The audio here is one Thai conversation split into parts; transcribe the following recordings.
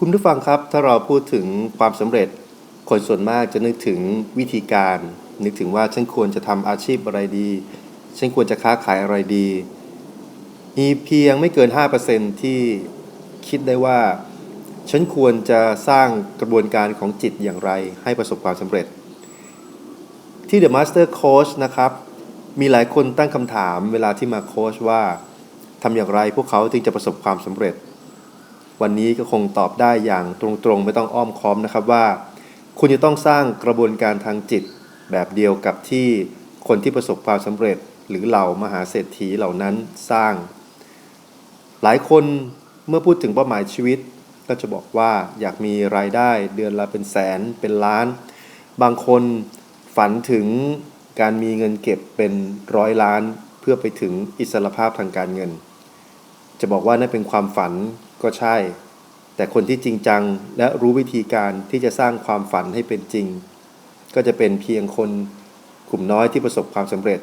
คุณผู้ฟังครับ ถ้าเราพูดถึงความสำเร็จ คนส่วนมากจะนึกถึงวิธีการ นึกถึงว่าฉันควรจะทำอาชีพอะไรดี ฉันควรจะค้าขายอะไรดี มีเพียงไม่เกิน 5%ที่คิดได้ว่า ฉันควรจะสร้างกระบวนการของจิตอย่างไร ให้ประสบความสำเร็จ ที่ The Master Coach นะครับ มีหลายคนตั้งคำถามเวลาที่มาโค้ชว่าทำอย่างไรพวกเขาจึงจะประสบความสำเร็จ วันนี้ก็คงตอบได้อย่างตรงๆ ไม่ต้องอ้อมค้อมนะครับว่า คุณจะต้องสร้างกระบวนการทางจิตแบบเดียวกับที่คนที่ประสบความสำเร็จหรือเหล่ามหาเศรษฐีเหล่านั้นสร้าง หลายคนเมื่อพูดถึงเป้าหมายชีวิต ก็จะบอกว่าอยากมีรายได้เดือนละเป็นแสนเป็นล้าน บางคนฝันถึงการมีเงินเก็บเป็นร้อยล้าน เพื่อไปถึงอิสรภาพทางการเงิน จะบอกว่านั่นเป็นความฝัน ก็ใช่ แต่คนที่จริงจังและรู้วิธีการที่จะสร้างความฝันให้เป็นจริง ก็จะเป็นเพียงคนกลุ่มน้อยที่ประสบความสำเร็จ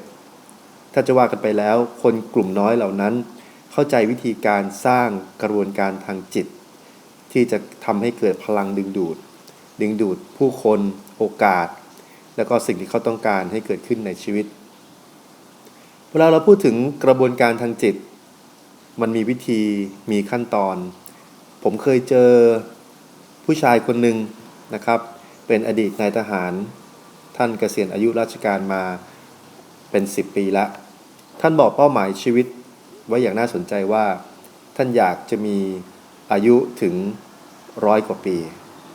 ถ้าจะว่ากันไปแล้ว คนกลุ่มน้อยเหล่านั้น เข้าใจวิธีการสร้างกระบวนการทางจิต ที่จะทำให้เกิดพลังดึงดูด ดึงดูดผู้คนโอกาส แล้วก็สิ่งที่เขาต้องการให้เกิดขึ้นในชีวิต เวลาเราพูดถึงกระบวนการทางจิต มันมีวิธีมีขั้นตอน ผมเคยเจอผู้ชายคนหนึ่งนะครับ เป็นอดีตนายทหาร ท่านเกษียณอายุราชการมาเป็น 10 ปีล้วท่านบอกเป้าหมายชีวิตไว้อย่างน่าสนใจว่า ท่านอยากจะมีอายุถึงร้อยกว่าปี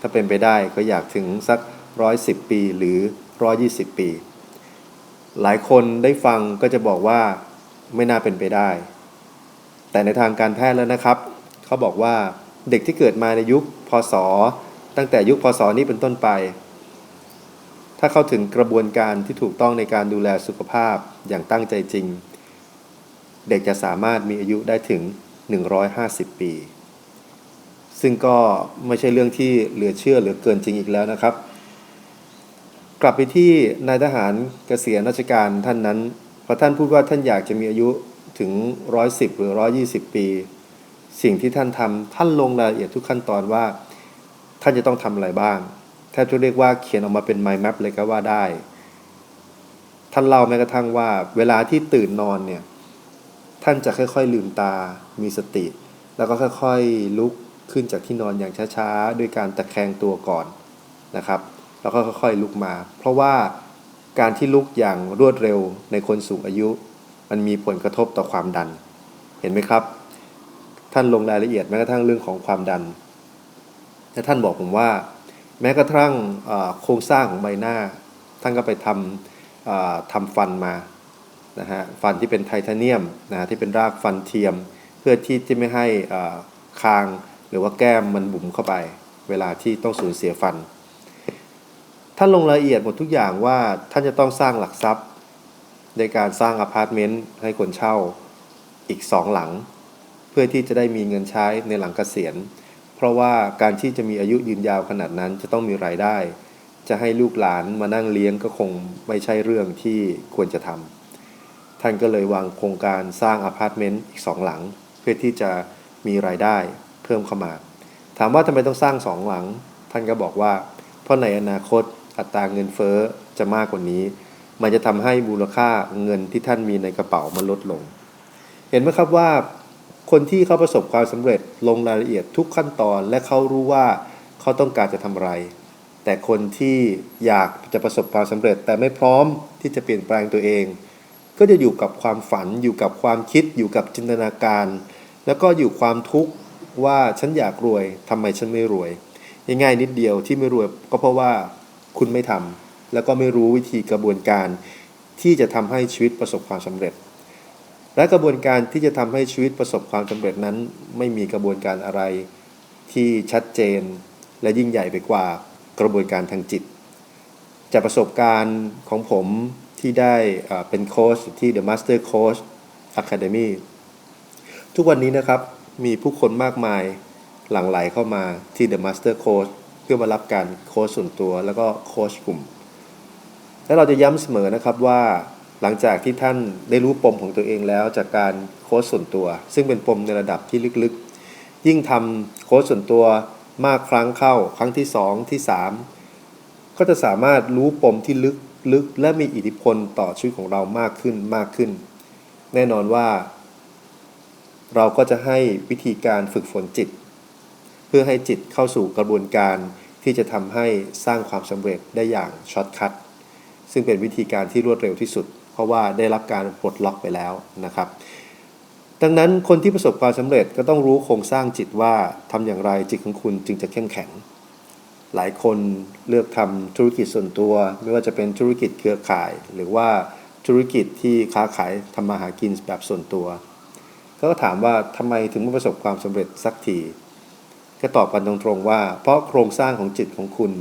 ถ้าเป็นไปได้ก็อยากถึงสักร้อยสิบปีหรือร้อยี่สิบปี หลายคนได้ฟังก็จะบอกว่าไม่น่าเป็นไปได้ แต่ในทางการแพทย์แล้วนะครับ เขาบอกว่าเด็กที่เกิดมาในยุคพศ ตั้งแต่ยุคพศนี้เป็นต้นไป ถ้าเข้าถึงกระบวนการที่ถูกต้องในการดูแลสุขภาพอย่างตั้งใจจริง เด็กจะสามารถมีอายุได้ถึง 150 ปี ซึ่งก็ไม่ใช่เรื่องที่เหลือเชื่อหลือเกินจริงอีกแล้วนะครับ กลับไปที่นายทหารเกษียณราชการท่านนั้นพอท่านพูดว่าท่านอยากจะมีอายุ ถึง 110 หรือ 120 ปี สิ่งที่ท่านทำท่านลงรายละเอียดทุกขั้นตอนว่า ท่านจะต้องทำอะไรบ้างแทบจะเรียกว่าเขียนออกมาเป็น mind map เลยก็ว่าได้ ท่านเล่าแม้กระทั่งว่า เวลาที่ตื่นนอนเนี่ย ท่านจะค่อยๆลืมตา มีสติ แล้วก็ค่อยๆลุกขึ้นจากที่นอนอย่างช้าๆ ด้วยการตะแคงตัวก่อนนะครับ แล้วก็ค่อยๆลุกมา เพราะว่าการที่ลุกอย่างรวดเร็วในคนสูงอายุ มันมีผลกระทบต่อความดัน เห็นไหมครับ ท่านลงรายละเอียดแม้กระทั่งเรื่องของความดันและท่านบอกผมว่า แม้กระทั่งโครงสร้างของใบหน้า ท่านก็ไปทำทำฟันมานะฮะฟันที่เป็นไทเทเนียมนะฮะที่เป็นรากฟันเทียม เพื่อที่จะไม่ให้คางหรือว่าแก้มมันบุ๋มเข้าไป เวลาที่ต้องสูญเสียฟัน ท่านลงรายละเอียดหมดทุกอย่างว่าท่านจะต้องสร้างหลักทรัพย์ ในการสร้างอพาร์ตเมนต์ให้คนเช่าอีกสองหลัง เพื่อที่จะได้มีเงินใช้ในหลังเกษียณ เพราะว่าการที่จะมีอายุยืนยาวขนาดนั้นจะต้องมีรายได้ จะให้ลูกหลานมานั่งเลี้ยงก็คงไม่ใช่เรื่องที่ควรจะทำท่านก็เลยวางโครงการสร้างอพาร์ตเมนต์อีกสองหลัง เพื่อที่จะมีรายได้เพิ่มเข้ามา ถามว่าทำไมต้องสร้างสองหลัง ท่านก็บอกว่า เพราะในอนาคตอัตราเงินเฟ้อจะมากกว่านี้ มันจะทำให้มูลค่าเงินที่ท่านมีในกระเป๋ามันลดลง เห็นไหมครับว่า คนที่เขาประสบความสำเร็จลงรายละเอียดทุกขั้นตอนและเขารู้ว่าเขาต้องการจะทำอะไร แต่คนที่อยากจะประสบความสำเร็จ แต่ไม่พร้อมที่จะเปลี่ยนแปลงตัวเอง ก็จะอยู่กับความฝัน อยู่กับความคิด อยู่กับจินตนาการ แล้วก็อยู่ความทุกข์ว่าฉันอยากรวยทำไมฉันไม่รวยง่ายๆนิดเดียวที่ไม่รวยก็เพราะว่าคุณไม่ทำ แล้วก็ไม่รู้วิธีกระบวนการที่จะทำให้ชีวิตประสบความสำเร็จ และกระบวนการที่จะทำให้ชีวิตประสบความสำเร็จนั้น ไม่มีกระบวนการอะไรที่ชัดเจน และยิ่งใหญ่ไปกว่ากระบวนการทางจิต จากประสบการณ์ของผมที่ได้เป็นโค้ชที่ The Master Coach Academy ทุกวันนี้นะครับมีผู้คนมากมายหลั่งไหลเข้ามาที่ The Master Coach เพื่อมารับการโค้ชส่วนตัวแล้วก็โค้ชกลุ่ม และเราจะย้ำเสมอนะครับว่าหลังจากที่ท่านได้รู้ปมของตัวเองแล้วจากการโค้ชส่วนตัว ซึ่งเป็นปมในระดับที่ลึกๆ ยิ่งทำโค้ชส่วนตัวมากครั้งเข้า ครั้งที่สองที่สามก็จะสามารถรู้ปมที่ลึกลึกและมีอิทธิพลต่อชีวิตของเรามากขึ้นมากขึ้น แน่นอนว่า เราก็จะให้วิธีการฝึกฝนจิต เพื่อให้จิตเข้าสู่กระบวนการที่จะทำให้สร้างความสำเร็จได้อย่างช็อตคัท ซึ่งเป็นวิธีการที่รวดเร็วที่สุด เพราะว่าได้รับการปลดล็อกไปแล้วนะครับ ดังนั้นคนที่ประสบความสำเร็จก็ต้องรู้โครงสร้างจิตว่าทำอย่างไรจิตของคุณจึงจะเข้มแข็ง หลายคนเลือกทำธุรกิจส่วนตัว ไม่ว่าจะเป็นธุรกิจเครือข่าย หรือว่าธุรกิจที่ค้าขายทำมาหากินแบบส่วนตัวก็ถามว่าทำไมถึงไม่ประสบความสำเร็จสักทีก็ตอบกันตรงๆว่า เพราะโครงสร้างของจิตของคุณ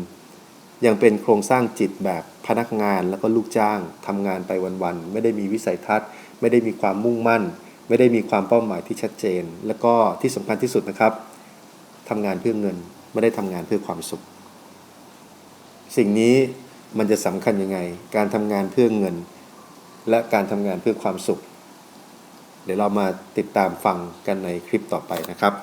ยังเป็นโครงสร้างจิตแบบ พนักงานแล้วก็ลูกจ้างทำงานไปวันๆไม่ได้มีวิสัยทัศน์ ไม่ได้มีความมุ่งมั่น ไม่ได้มีความเป้าหมายที่ชัดเจน แล้วก็ที่สำคัญที่สุดนะครับทำงานเพื่อเงิน ไม่ได้ทำงานเพื่อความสุข สิ่งนี้มันจะสำคัญยังไง การทำงานเพื่อเงิน และการทำงานเพื่อความสุข เดี๋ยวเรามาติดตามฟังกันในคลิปต่อไปนะครับ